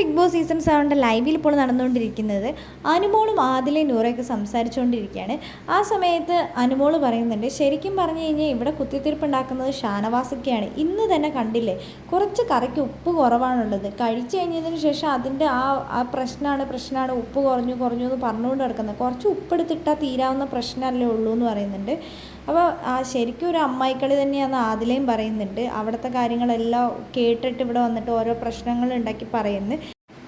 Big boss season സെവന്റെ ലൈവിൽ ഇപ്പോൾ നടന്നുകൊണ്ടിരിക്കുന്നത് അനുമോളും ആദിലെ നൂറയൊക്കെ സംസാരിച്ചുകൊണ്ടിരിക്കുകയാണ്. ആ സമയത്ത് അനുമോൾ പറയുന്നുണ്ട് ശരിക്കും പറഞ്ഞു കഴിഞ്ഞാൽ ഇവിടെ കുത്തിത്തീർപ്പുണ്ടാക്കുന്നത് ഷാനവാസൊക്കെയാണ്. ഇന്ന് തന്നെ കണ്ടില്ലേ കുറച്ച് കറിക്ക് ഉപ്പ് കുറവാണുള്ളത്. കഴിച്ചു കഴിഞ്ഞതിന് ശേഷം അതിന്റെ ആ ആ പ്രശ്നമാണ് പ്രശ്നമാണ് ഉപ്പ് കുറഞ്ഞു കുറഞ്ഞു എന്ന് പറഞ്ഞുകൊണ്ട് കിടക്കുന്നത് കുറച്ച് ഉപ്പെടുത്തിട്ടാൽ തീരാവുന്ന പ്രശ്നമല്ലേ ഉള്ളൂ എന്ന് പറയുന്നുണ്ട്. അപ്പോൾ ആ ശരിക്കും ഒരു അമ്മായിക്കളി തന്നെയാണ് ആദിലയും പറയുന്നുണ്ട്. അവിടുത്തെ കാര്യങ്ങളെല്ലാം കേട്ടിട്ട് ഇവിടെ വന്നിട്ട് ഓരോ പ്രശ്നങ്ങൾ ഉണ്ടാക്കി പറയുന്നു.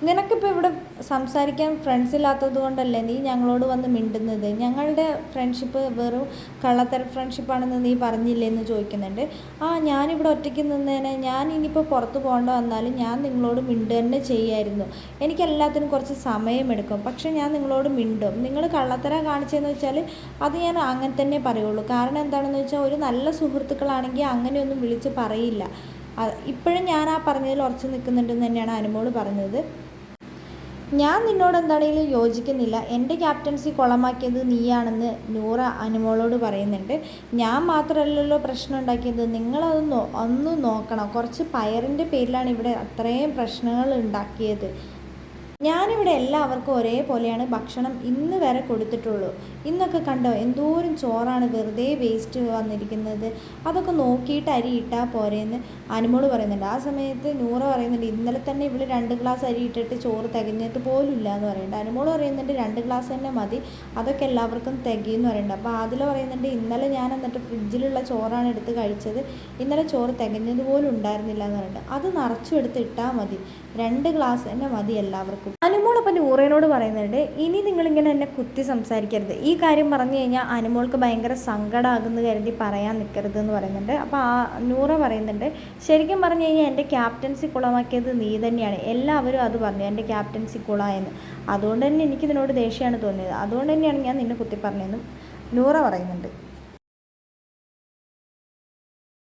നിനക്കിപ്പോൾ ഇവിടെ സംസാരിക്കാൻ ഫ്രണ്ട്സ് ഇല്ലാത്തത് കൊണ്ടല്ലേ നീ ഞങ്ങളോട് വന്ന് മിണ്ടുന്നത്? ഞങ്ങളുടെ ഫ്രണ്ട്ഷിപ്പ് വെറും കള്ളത്തര ഫ്രണ്ട്ഷിപ്പാണെന്ന് നീ പറഞ്ഞില്ലേ എന്ന് ചോദിക്കുന്നുണ്ട്. ആ ഞാനിവിടെ ഒറ്റയ്ക്ക് നിന്നേനെ. ഞാൻ ഇനിയിപ്പോൾ പുറത്ത് പോകേണ്ട വന്നാലും ഞാൻ നിങ്ങളോട് മിണ്ടുക തന്നെ ചെയ്യായിരുന്നു. എനിക്ക് എല്ലാത്തിനും കുറച്ച് സമയമെടുക്കും. പക്ഷേ ഞാൻ നിങ്ങളോട് മിണ്ടും. നിങ്ങൾ കള്ളത്തര കാണിച്ചതെന്ന് വെച്ചാൽ അത് ഞാൻ അങ്ങനെ തന്നെ പറയുള്ളൂ. കാരണം എന്താണെന്ന് വെച്ചാൽ ഒരു നല്ല സുഹൃത്തുക്കളാണെങ്കിൽ അങ്ങനെയൊന്നും വിളിച്ച് പറയില്ല. ഇപ്പോഴും ഞാൻ ആ പറഞ്ഞതിൽ ഉറച്ചു നിൽക്കുന്നുണ്ടെന്ന് തന്നെയാണ് അനുമോൾ പറഞ്ഞത്. ഞാൻ നിന്നോട് എന്താണെങ്കിലും യോജിക്കുന്നില്ല. എന്റെ ക്യാപ്റ്റൻസി കുളമാക്കിയത് നീയാണെന്ന് നൂറ അനുമോളോട് പറയുന്നുണ്ട്. ഞാൻ മാത്രമല്ലല്ലോ പ്രശ്നം ഉണ്ടാക്കിയത്. നിങ്ങളത് ഒന്ന് നോക്കണം. കുറച്ച് പയറിന്റെ പേരിലാണ് ഇവിടെ അത്രയും പ്രശ്നങ്ങൾ ഉണ്ടാക്കിയത്. ഞാനിവിടെ എല്ലാവർക്കും ഒരേപോലെയാണ് ഭക്ഷണം ഇന്ന് വരെ കൊടുത്തിട്ടുള്ളൂ. ഇന്നൊക്കെ കണ്ടോ എന്തോരം ചോറാണ് വെറുതെ വേസ്റ്റ് വന്നിരിക്കുന്നത്. അതൊക്കെ നോക്കിയിട്ട് അരി ഇട്ടാൽ പോരെയെന്ന് അനുമോൾ പറയുന്നുണ്ട്. ആ സമയത്ത് നൂറ പറയുന്നുണ്ട് ഇന്നലെ തന്നെ ഇവിടെ രണ്ട് ഗ്ലാസ് അരി ഇട്ടിട്ട് ചോറ് തികഞ്ഞിട്ട് പോലും ഇല്ല എന്ന് പറയുന്നുണ്ട്. അനുമോൾ പറയുന്നുണ്ട് രണ്ട് ഗ്ലാസ് തന്നെ മതി അതൊക്കെ എല്ലാവർക്കും തികയെന്ന് പറയുന്നുണ്ട്. അപ്പോൾ അതിൽ പറയുന്നുണ്ട് ഇന്നലെ ഞാൻ എന്നിട്ട് ഫ്രിഡ്ജിലുള്ള ചോറാണ് എടുത്ത് കഴിച്ചത്. ഇന്നലെ ചോറ് തികഞ്ഞത് പോലും ഉണ്ടായിരുന്നില്ല എന്ന് പറയുന്നുണ്ട്. അത് നിറച്ചു എടുത്ത് ഇട്ടാൽ മതി. രണ്ട് ഗ്ലാസ് തന്നെ മതി എല്ലാവർക്കും. അനുമോളപ്പം നൂറേനോട് പറയുന്നുണ്ട് ഇനി നിങ്ങളിങ്ങനെ എന്നെ കുത്തി സംസാരിക്കരുത്. ഈ കാര്യം പറഞ്ഞു കഴിഞ്ഞാൽ അനുമോൾക്ക് ഭയങ്കര സങ്കടമാകുന്ന കരുതി പറയാൻ നിൽക്കരുത് എന്ന് പറയുന്നുണ്ട്. അപ്പോൾ ആ നൂറ പറയുന്നുണ്ട് ശരിക്കും പറഞ്ഞു കഴിഞ്ഞാൽ എന്റെ ക്യാപ്റ്റൻസി കുളമാക്കിയത് നീ തന്നെയാണ്. എല്ലാവരും അത് പറഞ്ഞു എന്റെ ക്യാപ്റ്റൻസി കുളമായെന്ന്. അതുകൊണ്ട് തന്നെ എനിക്ക് നിന്നോട് ദേഷ്യമാണ് തോന്നിയത്. അതുകൊണ്ട് തന്നെയാണ് ഞാൻ നിന്നെ കുത്തി പറഞ്ഞതെന്നും നൂറ പറയുന്നുണ്ട്.